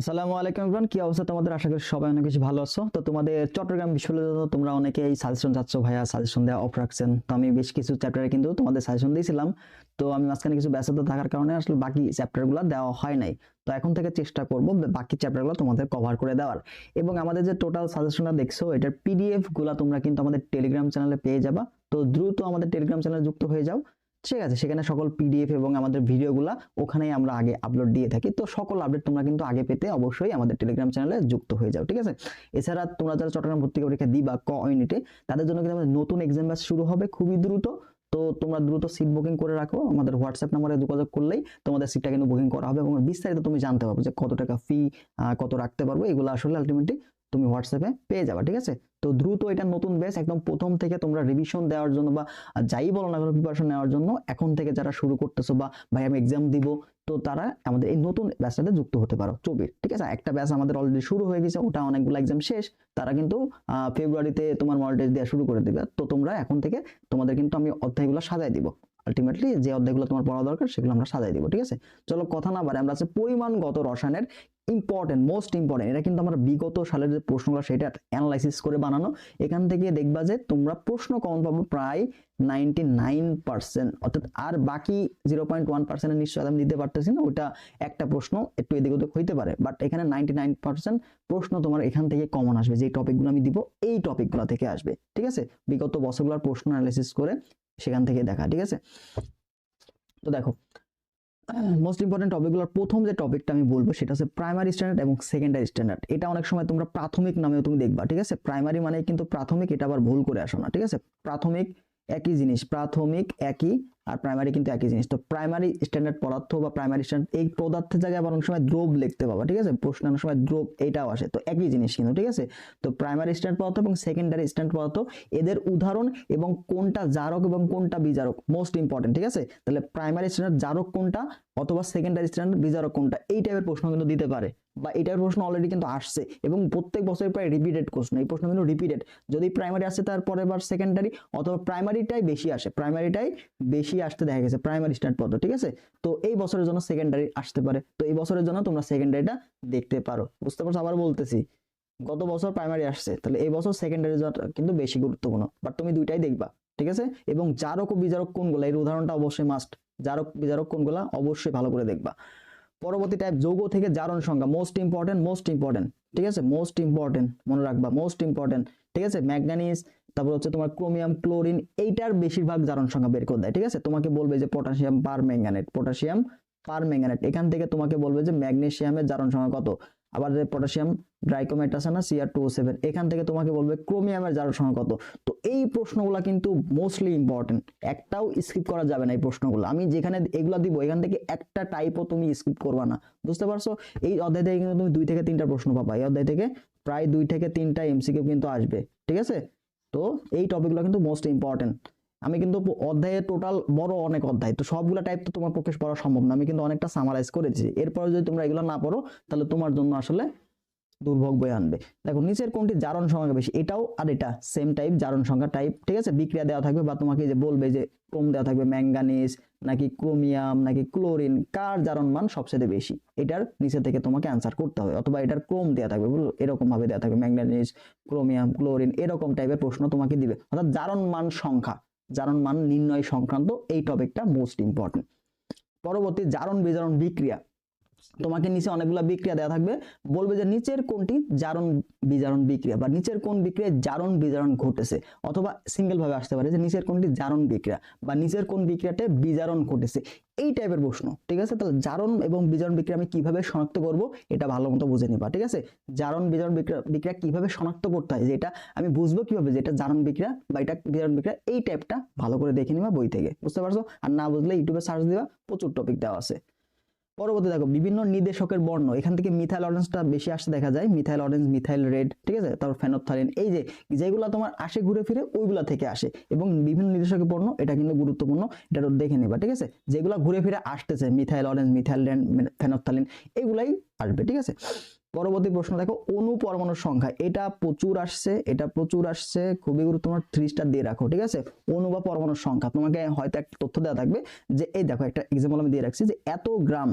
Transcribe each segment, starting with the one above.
আসসালামু আলাইকুম ইমরান কি অবস্থা তোমাদের? আশা করি সবাই অনেক বেশি ভালো আছো। তো তোমাদের চট্টগ্রাম বিশ্ববিদ্যালয়ে তোমরা অনেকেই সাজেশন চাচ্ছ, ভাইয়া সাজেশন দেওয়া অফ রাখছেন। তো আমি বেশ কিছু চ্যাপ্টারে কিন্তু তোমাদের সাজেশন দিয়েছিলাম। তো আমি মাঝখানে কিছু ব্যস্ততা থাকার কারণে আসলে বাকি চ্যাপ্টারগুলো দেওয়া হয় নাই। তো এখন থেকে চেষ্টা করব বাকি চ্যাপ্টারগুলো তোমাদের কভার করে দেওয়ার। এবং আমাদের যে টোটাল সাজেশনটা দেখছ, এটার পিডিএফগুলা তোমরা কিন্তু আমাদের টেলিগ্রাম চ্যানেলে পেয়ে যাবা। তো দ্রুত আমাদের টেলিগ্রাম চ্যানেলে যুক্ত হয়ে যাও। ঠিক আছে, সেখানে সকল পিডিএফ এবং আমাদের ভিডিওগুলা ওখানেই আমরা আগে আপলোড দিয়ে থাকি। তো সকল আপডেট তোমরা কিন্তু আগে পেতে অবশ্যই আমাদের টেলিগ্রাম চ্যানেলে যুক্ত হয়ে যাও, ঠিক আছে? এছাড়া তোমরা যারা চট্টগ্রাম ভর্তি পরীক্ষা দিবা ক ইউনিটে তাদের জন্য কিন্তু আমাদের নতুন এক্সাম ব্যাচ শুরু হবে খুবই দ্রুত। তো তোমরা দ্রুত সিট বুকিং করে রাখো, আমাদের হোয়াটসঅ্যাপ নাম্বারে যোগাযোগ করলেই তোমাদের সিটটা কিন্তু বুকিং করা হবে এবং বিস্তারিত তুমি জানতে পারবে যে কত টাকা ফি কত রাখতে পারব, এগুলো আসলে আলটিমেটলি তুমি হোয়াটসঅ্যাপে পেয়ে যাবে, ঠিক আছে? তো দ্রুত এটা নতুন ব্যাচ একদম প্রথম থেকে তোমরা রিভিশন দেওয়ার জন্য বা যাই বলো না প্রিপারেশন নেওয়ার জন্য, এখন থেকে যারা শুরু করতেছো বা ভাই আমি এক্সাম দিব, তো তারা আমাদের এই নতুন ব্যাচটাতে যুক্ত হতে পারো চবির ঠিক আছে? একটা ব্যাচ আমাদের অলরেডি শুরু হয়ে গেছে, ওটা অনেকগুলো এক্সাম শেষ, তারা কিন্তু ফেব্রুয়ারিতে তোমার মডেল টেস্ট দেওয়া শুরু করে দিবে, তো তোমরা এখন থেকে তোমাদের কিন্তু আমি অধ্যায়গুলো সাজায় দিব। আলটিমেটলি যে অধ্যায়গুলো তোমার পড়া দরকার, সেগুলো আমরা সাজাই দিব, ঠিক আছে? চলো কথা না বাড়ে আমরা আছে পরিমাণগত রসায়নের ইম্পর্টেন্ট মোস্ট ইম্পর্টেন্ট এটা কিন্তু আমরা বিগত সালের যে প্রশ্নগুলো, সেটা অ্যানালাইসিস করে বানানো। এখান থেকে দেখবা যে তোমরা প্রশ্ন কমন পাবো প্রায় নাইনটি নাইন পার্সেন্ট অর্থাৎ আর বাকি জিরো পয়েন্ট ওয়ান পার্সেন্টের নিশ্চয় আমি দিতে পারতেছি না ওটা একটা প্রশ্ন একটু এদিক ওদিক হইতে পারে বাট এখানে নাইনটি নাইন পার্সেন্ট প্রশ্ন তোমার এখান থেকে কমন আসবে যে টপিকগুলো আমি দিব, এই টপিকগুলো থেকে আসবে, ঠিক আছে? বিগত বছরগুলোর প্রশ্ন অ্যানালাইসিস করে সেখান থেকে দেখা, ঠিক আছে? তো দেখো মোস্ট ইম্পর্টেন্ট টপিকগুলোর প্রথম যে টপিকটা আমি বলব সেটা হচ্ছে প্রাইমারি স্ট্যান্ডার্ড এবং সেকেন্ডারি স্ট্যান্ডার্ড এটা অনেক সময় তোমরা প্রাথমিক নামেও তুমি দেখবা, ঠিক আছে? প্রাইমারি মানে কিন্তু প্রাথমিক, এটা আবার ভুল করে আসো না, ঠিক আছে? প্রাথমিক একই জিনিস, প্রাথমিক একই আর প্রাইমারি কিন্তু একই জিনিস। তো প্রাইমারি স্ট্যান্ডার্ড পদার্থ বা প্রাইমারি স্ট্যান্ডার্ড এই পদার্থের জায়গায় আবার অনেক সময় দ্রব লিখতে পাবা, ঠিক আছে? প্রশ্ন অনেক সময় দ্রব এটাও আসে। তো একই জিনিস কিন্তু, ঠিক আছে? তো প্রাইমারি স্ট্যান্ডার্ড পদার্থ এবং সেকেন্ডারি স্ট্যান্ডার্ড পদার্থ, এদের উদাহরণ এবং কোনটা জারক এবং কোনটা বিজারক মোস্ট ইম্পর্টেন্ট ঠিক আছে? তাহলে প্রাইমারি স্ট্যান্ডার্ড জারক কোনটা অথবা সেকেন্ডারি স্ট্যান্ডার্ড বিজারক কোনটা, এই টাইপের প্রশ্ন কিন্তু দিতে পারে। বা এটার প্রশ্ন অলরেডি কিন্তু আসছে এবং প্রত্যেক বছর প্রায় রিপিটেড প্রশ্ন এই প্রশ্ন কিন্তু রিপিটেড যদি প্রাইমারি আসে তারপরে বার সেকেন্ডারি অথবা প্রাইমারিটাই বেশি আসে প্রাইমারিটাই বেশি আসতে দেখা গেছে প্রাইমারি স্ট্যান্ড পদ্ধতি ঠিক আছে? তো এই বছরের জন্য সেকেন্ডারি আসতে পারে। তো এই বছরের জন্য তোমরা সেকেন্ডারিটা দেখতে পারো। বুঝতে পারছ? আবার বলতেছি, গত বছর প্রাইমারি আসছে, তাহলে এই বছর সেকেন্ডারি কিন্তু বেশি গুরুত্বপূর্ণ বাট তুমি দুইটাই দেখবা, ঠিক আছে? এবং জারক ও বিজারক কোনগুলো, এর উদাহরণটা অবশ্যই মাস্ট জারক বিজারক কোনগুলা অবশ্যই ভালো করে দেখবা। পরবর্তী টাইপ যৌগ থেকে জারণ সংখ্যা মোস্ট ইম্পর্টেন্ট মোস্ট ইম্পর্টেন্ট ঠিক আছে? মোস্ট ইম্পর্টেন্ট মনে রাখবা মোস্ট ইম্পর্টেন্ট ঠিক আছে? ম্যাগনানিস তারপর হচ্ছে তোমার ক্রোমিয়াম ক্লোরিন এইটার বেশিরভাগ জারণ সংখ্যা বের করে দেয়, ঠিক আছে? তোমাকে বলবে যে potassium permanganate potassium permanganate এখান থেকে তোমাকে বলবে যে ম্যাগনেশিয়ামের জারণ সংখ্যা কত? আবার যে পটাশিয়াম ড্রাইকোমেট আছে না সিআর টু সেভেন এখান থেকে তোমাকে বলবে ক্রোমিয়ামের জারণ সংখ্যা কত? তো এই প্রশ্নগুলো কিন্তু মোস্টলি ইম্পর্টেন্ট একটাও স্কিপ করা যাবে না এই প্রশ্নগুলো। আমি যেখানে এগুলো দিব, এখান থেকে একটা টাইপও তুমি স্কিপ করবা না। বুঝতে পারছ? এই অধ্যায় থেকে কিন্তু তুমি দুই থেকে তিনটা প্রশ্ন পাবা। এই অধ্যায় থেকে প্রায় দুই থেকে তিনটা এমসিকিউ কিন্তু আসবে। ঠিক আছে? তো এই টপিকগুলো কিন্তু মোস্ট ইম্পর্টেন্ট আমি কিন্তু অধ্যায়ের টোটাল বড় অনেক অধ্যায়, তো সবগুলো টাইপ তো তোমার পক্ষে পড়া সম্ভব না। আমি কিন্তু অনেকটা সামারাইজ করেছি। এরপরে যদি তোমরা এগুলো না পড়ো, তাহলে তোমার জন্য আসলে দুর্ভোগ বয়ে আনবে। দেখো, নিচের কোনটি? জারণ সংখ্যা বেশি। এটাও আর এটা সেম টাইপ জারণ সংখ্যা টাইপ ঠিক আছে? বিক্রিয়া দেওয়া থাকবে বা তোমাকে যে বলবে যে ক্রোম দেওয়া থাকবে ম্যাঙ্গানিজ নাকি ক্রোমিয়াম, নাকি ক্লোরিন, কার জারণ মান সবচেয়ে বেশি? এটার নিচে থেকে তোমাকে অ্যান্সার করতে হবে। অথবা এটার ক্রোম দেওয়া থাকবে, বুঝলো? এরকম ভাবে দেওয়া থাকবে ম্যাঙ্গানিজ ক্রোমিয়াম, ক্লোরিন, এরকম টাইপের প্রশ্ন তোমাকে দিবে। অর্থাৎ জারণ মান সংখ্যা। জারণ মান নির্ণয় সংক্রান্ত এই টপিকটা মোস্ট ইম্পর্টেন্ট পরবর্তী জারণ বিজারণ বিক্রিয়া। তোমাকে নিচে অনেকগুলো বিক্রিয়া দেওয়া থাকবে। বলবে যে নিচের কোনটি জারণ বিজারণ বিক্রিয়া বা নিচের কোন বিক্রিয়ায় জারণ বিজারণ ঘটেছে? অথবা সিঙ্গেল ভাবে আসতে পারে যে নিচের কোনটি জারণ বিক্রিয়া বা নিচের কোন বিক্রিয়াতে বিজারণ ঘটেছে। এই টাইপের প্রশ্ন, ঠিক আছে? তাহলে জারণ এবং বিজারণ বিক্রিয়া আমি কীভাবে শনাক্ত করব এটা ভালো মতো বুঝে নিবা, ঠিক আছে? জারণ বিজারণ বিক্রিয়া বিক্রিয়া কীভাবে শনাক্ত করতে হয় যে এটা আমি বুঝব কীভাবে যে এটা জারণ বিক্রিয়া বা এটা বিজারণ বিক্রিয়া, এই টাইপটা ভালো করে দেখে নিবা বই থেকে, বুঝতে পারছ? আর না বুঝলে ইউটিউবে সার্চ দিবা, প্রচুর টপিক দেওয়া আছে। পরবর্তী দেখো, বিভিন্ন নির্দেশকের বর্ণ। এখান থেকে মিথাইল অরেঞ্জটা বেশি আসতে দেখা যায়, মিথাইল অরেঞ্জ মিথাইল রেড, ঠিক আছে? তারপর ফেনোথালিন এই যে, যেগুলো তোমার আসে ঘুরে ফিরে, ওইগুলা থেকে আসে। এবং বিভিন্ন নির্দেশকের বর্ণ, এটা কিন্তু গুরুত্বপূর্ণ, এটা দেখে নেবা, ঠিক আছে? যেগুলো ঘুরে ফিরে আসতেছে, methyl orange methyl red phenolphthalein এগুলাই আসবে, ঠিক আছে? পরবর্তী প্রশ্ন, দেখো, অনু পরমাণুর সংখ্যা, এটা প্রচুর আসছে, এটা প্রচুর আসছে, খুবই গুরুত্বপূর্ণ থ্রি স্টার দিয়ে রাখো, ঠিক আছে? অনু বা পরমাণুর সংখ্যা, তোমাকে হয়তো একটা তথ্য দেওয়া থাকবে যে, এই দেখো, একটা এক্সাম্পল আমি দিয়ে রাখছি যে, এত গ্রাম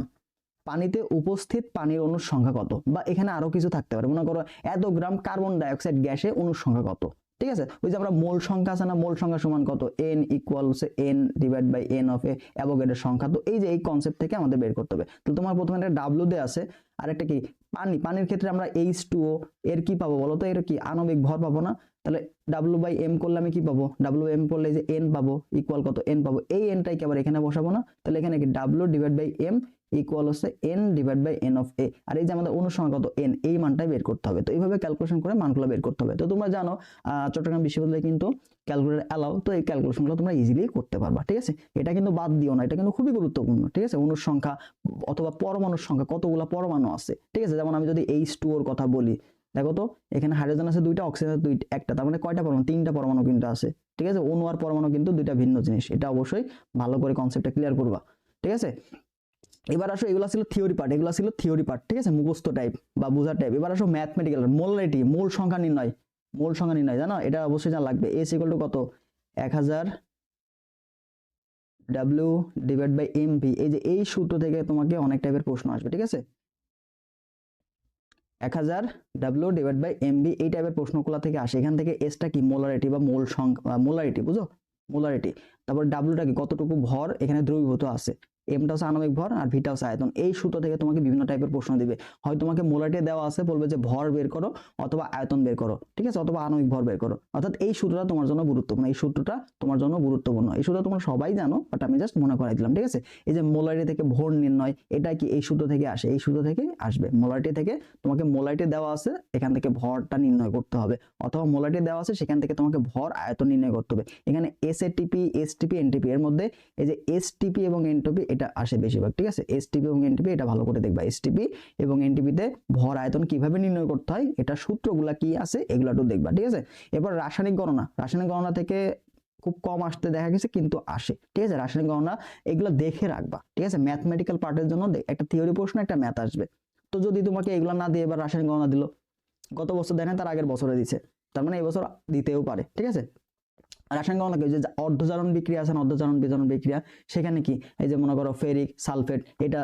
পানিতে উপস্থিত পানির অণুর সংখ্যা কত? বা এখানে আরও কিছু থাকতে পারে, মনে করো, এত গ্রাম কার্বন ডাইঅক্সাইড গ্যাসে অণুর সংখ্যা কত? ঠিক আছে? ওই যে আমরা মোল সংখ্যা আছে না, মোল সংখ্যা সমান কত? এন ইকুয়াল হচ্ছে N divide by N of A অ্যাভোগেডের সংখ্যা। তো এই যে এই কনসেপ্ট থেকে আমাদের বের করতে হবে। তো তোমার প্রথমে একটা ডাব্লু দে আছে আর একটা কি? পানি। পানির ক্ষেত্রে আমরা এইচ টু ও এর কি পাবো বলো তো? এর কি? আণবিক ভর পাবো না? তাহলে ডাব্লু বাই এম করলে আমি কি পাবো? ডাব্লু এম করলে যে এন পাবো ইকুয়াল কত? এন পাবো। এই এনটাই কি আবার এখানে বসাবো না? তাহলে এখানে কি? W divide by M equal হচ্ছে N divide by N of A আর এই যে আমাদের অনুসংখ্যা কত? এন এই মানটাই বের করতে হবে। তো এইভাবে ক্যালকুলেশন করে মানগুলো বের করতে হবে। তো তোমরা জানো চট্টগ্রাম বিশ্ববিদ্যালয়ে কিন্তু ক্যালকুলেটর অ্যালাউ তো এই ক্যালকুলেশনগুলো তোমরা ইজিলি করতে পারবা, ঠিক আছে? এটা কিন্তু বাদ দিও না, এটা কিন্তু খুবই গুরুত্বপূর্ণ, ঠিক আছে? অনুর সংখ্যা অথবা পরমাণুর সংখ্যা, কতগুলো পরমাণু আছে, ঠিক আছে? যেমন আমি যদি এইচ টু কথা বলি, দেখো তো, এখানে হাইড্রোজেন আছে দুইটা অক্সিজেন দুইটা, একটা, তার মানে কয়টা পরমাণু? তিনটা পরমাণু কিন্তু আছে, ঠিক আছে? অণু আর পরমাণু কিন্তু দুইটা ভিন্ন জিনিস, এটা অবশ্যই ভালো করে কনসেপ্টটা ক্লিয়ার করবা, ঠিক আছে? এবার আসো, এগুলো ছিল থিওরি পার্ট এগুলো ছিল থিওরি পার্ট ঠিক আছে? মুখস্থ টাইপ বা বোঝার টাইপ এবার আসো ম্যাথমেটিক্যাল মোলারিটি মূল সংখ্যা নির্ণয়। মূল সংখ্যা নির্ণয়, জানো? এটা অবশ্যই জানা লাগবে। এস ইকুয়াল টু কত? এক হাজার W divide by M V এই যে, এই সূত্র থেকে তোমাকে অনেক টাইপের প্রশ্ন আসবে, ঠিক আছে? এক হাজার W divide by M B এই টাইপের প্রশ্নগুলো থেকে আসে। এখান থেকে এসটা কি? মোলারিটি বা মোল সংখ্যা মোলারিটি বুঝো? মোলারিটি তারপর ডাব্লিউটা কি? কতটুকু ভর? এখানে দ্রবীভূত আছে। এমটা হচ্ছে আণবিক ভর আর ভিটা হচ্ছে আয়তন এই সূত্র থেকে তোমাকে বিভিন্ন টাইপের প্রশ্ন দিবে। হয় তোমাকে মোলারিটি দেওয়া আছে, বলবে যে ভর বের করো, অথবা আয়তন বের করো, ঠিক আছে? অথবা আণবিক ভর বের করো। অর্থাৎ এই সূত্রটা তোমার জন্য গুরুত্বপূর্ণ। এই সূত্রটা তোমার জন্য গুরুত্বপূর্ণ। এই সূত্র তোমরা সবাই জানো বাট আমি জাস্ট মনে করাই দিলাম, ঠিক আছে? এই যে মোলারিটি থেকে ভর নির্ণয়, এটা কি এই সূত্র থেকে আসে? এই সূত্র থেকে আসবে। মোলারিটি থেকে তোমাকে মোলারিটি দেওয়া আছে, এখান থেকে ভরটা নির্ণয় করতে হবে। অথবা মোলারিটি দেওয়া আছে, সেখান থেকে তোমাকে ভর আয়তন নির্ণয় করতে হবে। এখানে এস এটিপি এসটিপি এনটিপি এর মধ্যে এই যে এসটিপি এবং এনটিপি এটা আসে বেশিরভাগ, ঠিক আছে? এসটিপি এবং এনটিপি এটা ভালো করে দেখবা। এসটিপি এবং এনটিপিতে ভর আয়তন কীভাবে নির্ণয় করতে হয়, এটা সূত্রগুলা কি আছে, এগুলো একটু দেখবা, ঠিক আছে? এবার রাসায়নিক গণনা রাসায়নিক গণনা থেকে খুব কম আসতে দেখা গেছে, কিন্তু আসে, ঠিক আছে? রাসায়নিক গণনা এগুলো দেখে রাখবা, ঠিক আছে? ম্যাথমেটিক্যাল পার্টের জন্য একটা থিওরি প্রশ্ন একটা ম্যাথ আসবে। তো যদি তোমাকে এগুলো না দিয়ে এবার রাসায়নিক গণনা দিল, গত বছর দেয় না, তার আগের বছরে দিছে, তার মানে এই বছর দিতেও পারে, ঠিক আছে? রাসায়নিক গণনা কি? যে অর্ধজারণ বিক্রিয়া আছে অর্ধজারণ বিজারণ বিক্রিয়া, সেখানে কি? এই যে মনে করো ফেরিক, সালফেট, এটা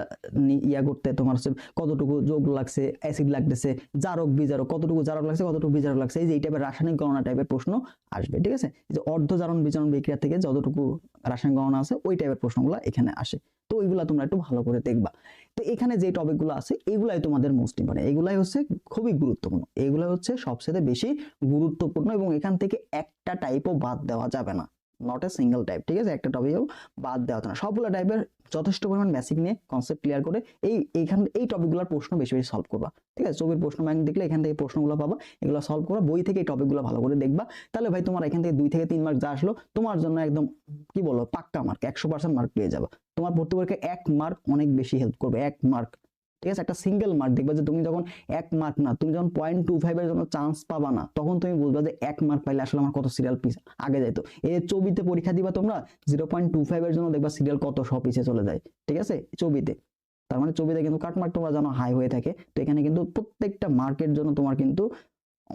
ইয়া করতে তোমার হচ্ছে কতটুকু যোগ লাগছে, অ্যাসিড লাগতেছে, জারক, বিজারক, কতটুকু জারক লাগছে, কতটুকু বিজারক লাগছে? এই যে এই টাইপের রাসায়নিক গণনা টাইপের প্রশ্ন আসবে, ঠিক আছে? যে অর্ধজারণ বিজারণ বিক্রিয়া থেকে যতটুকু রাসায়নিক গণনা আছে, ওই টাইপের প্রশ্নগুলো এখানে আসে। তো ওইগুলা তোমরা একটু ভালো করে দেখবা। তো এখানে যে টপিকগুলো আছে, এগুলাই তোমাদের মোস্ট ইম্পর্টেন্ট এগুলাই হচ্ছে খুবই গুরুত্বপূর্ণ। এগুলো হচ্ছে সবচেয়ে বেশি গুরুত্বপূর্ণ এবং এখান থেকে একটা টাইপও বাদ দেওয়া যাবে না। নট এ সিঙ্গেল টাইপ ঠিক আছে? একটা টপিকও বাদ দেওয়া যাবে না। সবগুলো টাইপের যথেষ্ট পরিমাণ বেসিক নিয়ে কনসেপ্ট ক্লিয়ার করে এই, এইখান, এই টপিকগুলোর প্রশ্ন বেশি বেশি সলভ করবা। ঠিক আছে? ছবির প্রশ্ন ব্যাংক দেখলে এখান থেকে প্রশ্নগুলো পাবা, এগুলো সলভ করবা, বই থেকে এই টপিকগুলো ভালো করে দেখবা। তাহলে ভাই তোমার এখান থেকে দুই থেকে তিন মার্ক যা আসলো, তোমার জন্য একদম, কি বলো পাক্কা মার্ক একশো পার্সেন্ট মার্ক পেয়ে যাবা। তোমার ভর্তি পরীক্ষায় এক মার্ক অনেক বেশি হেল্প করবে, এক মার্ক ঠিক আছে? একটা সিঙ্গেল মার্ক দেখবা যে তুমি যখন এক মার্ক না, তুমি যখন পয়েন্ট টু ফাইভের জন্য চান্স পাবা না, তখন তুমি বুঝবা যে এক মার্ক পাইলে আসলে আমার কত সিরিয়াল পিস আগে যাইতো এই যে ছবিতে পরীক্ষা দিবা তোমরা জিরো পয়েন্ট টু ফাইভের জন্য দেখবা সিরিয়াল কত সব পিছিয়ে চলে যায়। ঠিক আছে? ছবিতে। তার মানে ছবিতে কিন্তু কাটমার্ক তোমরা জানো হাই হয়ে থাকে। তো এখানে কিন্তু প্রত্যেকটা মার্কের জন্য তোমার কিন্তু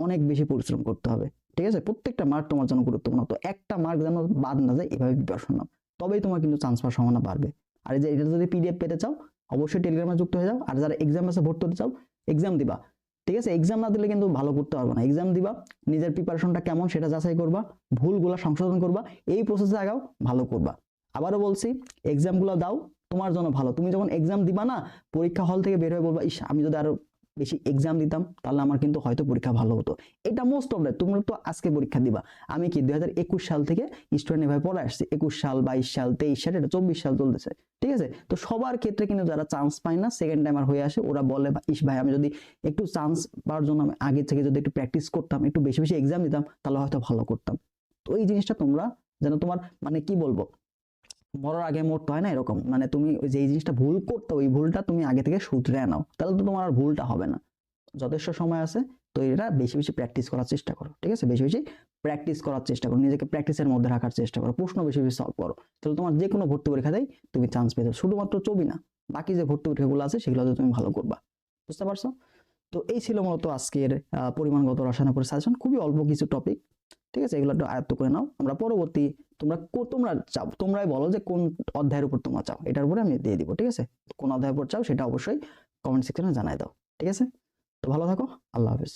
অনেক বেশি পরিশ্রম করতে হবে। ঠিক আছে? প্রত্যেকটা মার্ক তোমার জন্য গুরুত্বপূর্ণ। তো একটা মার্ক যেন বাদ না যায়, এভাবে প্রিপারেশন নাও। তবেই তোমার কিন্তু চান্স পাওয়ার সম্ভাবনা বাড়বে। আর যে এটা যদি পিডিএফ পেতে চাও, অবশ্যই টেলিগ্রামে যুক্ত হয়ে যাও। আর যারা এক্সাম আছে, ভর্তি হতে চাও এক্সাম দিবা। ঠিক আছে? এক্সাম না দিলে কিন্তু ভালো করতে পারবে না। এক্সাম দিবা, নিজের প্রিপারেশনটা কেমন সেটা যাচাই করবা, ভুলগুলো সংশোধন করবা, এই প্রসেসে আগাও, ভালো করবা। আবারও বলছি এক্সামগুলো দাও, তোমার জন্য ভালো। তুমি যখন এক্সাম দিবা না, পরীক্ষা হল থেকে বের হয়ে বলবা, ইস, আমি যদি আরও বেশি এক্সাম দিতাম তাহলে আমার কিন্তু হয়তো পরীক্ষা ভালো হতো। এটা মোস্ট অফ দ্যাট তোমরা তো আজকে পরীক্ষা দিবা। আমি কি দু হাজার একুশ সাল থেকে স্টুডেন্ট এভাবে পড়ে আসছি। একুশ সাল বাইশ সাল তেইশ সাল এটা চব্বিশ সাল চলতেছে ঠিক আছে? তো সবার ক্ষেত্রে কিন্তু যারা চান্স পায় না সেকেন্ড টাইমার হয়ে আসে ওরা বলে "বা, ইস ভাই আমি যদি একটু চান্স পাওয়ার জন্য আমি আগে থেকে যদি একটু প্র্যাকটিস করতাম একটু বেশি বেশি এক্সাম দিতাম তাহলে হয়তো ভালো করতাম। তো এই জিনিসটা তোমরা যেন তোমার মানে কি বলব? মরার আগে মরতে হয় না এরকম। মানে তুমি ওই যে জিনিসটা ভুল করতো ওই ভুলটা তুমি আগে থেকে শুধরে নাও। তাহলে তো তোমার আর ভুলটা হবে না। যথেষ্ট সময় আছে, তো এটা বেশি বেশি প্র্যাকটিস করার চেষ্টা করো, ঠিক আছে? বেশি বেশি প্র্যাকটিস করার চেষ্টা করো, নিজেকে প্র্যাকটিসের মধ্যে রাখার চেষ্টা করো, প্রশ্ন বেশি বেশি সলভ করো। তাহলে তোমার যে কোনো ভর্তি পরীক্ষা দেয়, তুমি চান্স পেতে শুধুমাত্র ছবি না, বাকি যে ভর্তি পরীক্ষাগুলো আছে সেগুলোতে তুমি ভালো করবা। বুঝতে পারছ? তো এই ছিল মূলত আজকের পরিমাণগত রসায়ন পরে সাজেশন খুবই অল্প কিছু টপিক ঠিক আছে? এগুলো একটু আয়ত্ত করে নাও। আমরা পরবর্তী তোমরা তোমরা চাও, তোমরাই বলো যে কোন অধ্যায়ের উপর তোমরা চাও। এটার উপরে আমি দিয়ে দিব, ঠিক আছে? কোন অধ্যায়ের উপর চাও সেটা অবশ্যই কমেন্ট সেকশনে জানাই দাও, ঠিক আছে? তো ভালো থাকো, আল্লাহ হাফেজ।